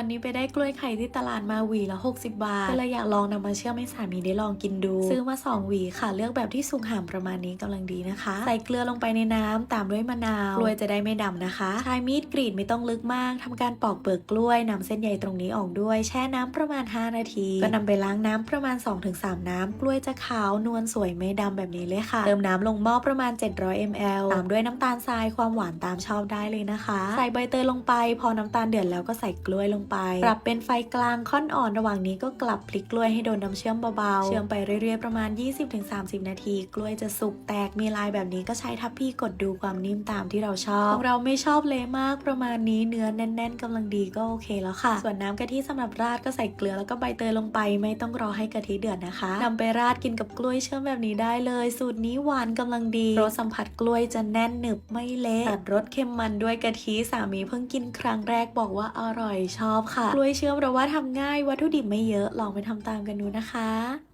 วันนี้ไปได้กล้วยไข่ที่ตลาดมาหวีละ 60 บาท ก็เลยอยากลองนำมาเชื่อมให้สามีได้ลองกินดู ซื้อมา 2 หวีค่ะ เลือกแบบที่สุกห่ามประมาณนี้กำลังดีนะคะ ใส่เกลือลงไปในน้ำตามด้วยมะนาวกล้วยจะได้ไม่ดำนะคะ ใช้มีดกรีดไม่ต้องลึกมากทำการปอกเปลือกกล้วยนำเส้นใยตรงนี้ออกด้วย แช่น้ำประมาณ 5 นาที ก็นำไปล้างน้ำประมาณ 2-3 น้ำกล้วยจะขาวนวลสวยไม่ดำแบบนี้เลยค่ะ เติมน้ำลงหม้อประมาณ 700 ml ตามด้วยน้ำตาลทรายความหวานตามชอบได้เลยนะคะ ใส่ใบเตยลงไป พอน้ำตาลเดือดแล้วก็ใส่กล้วยลงไป ปรับเป็นไฟกลางค่อนอ่อนระหว่างนี้ก็กลับพลิกกล้วยให้โดนน้ำเชื่อมเบาๆ เชื่อมไปเรื่อยๆประมาณ 20-30 นาที กล้วยจะสุกแตกมีลายแบบนี้ก็ใช้ทัพพี่กดดูความนิ่มตามที่เราชอบของเราไม่ชอบเละมากประมาณนี้เนื้อแน่น ๆกำลังดีก็โอเคแล้วค่ะ ส่วนน้ำกะทิสำหรับราดก็ใส่เกลือแล้วก็ใบเตยลงไป ไม่ต้องรอให้กะทิเดือดนะคะนำไปราดกินกับกล้วยเชื่อมแบบนี้ได้เลย สูตรนี้หวานกำลังดีรสสัมผัสกล้วยจะแน่นหนึบไม่เละตัดรสเค็มมันด้วยกะทิสามีเพิ่งกินครั้งแรกบอกว่าอร่อยชอบค่ะ กล้วยเชื่อมเราว่าทำง่ายวัตถุดิบไม่เยอะ ลองไปทำตามกันดูนะคะ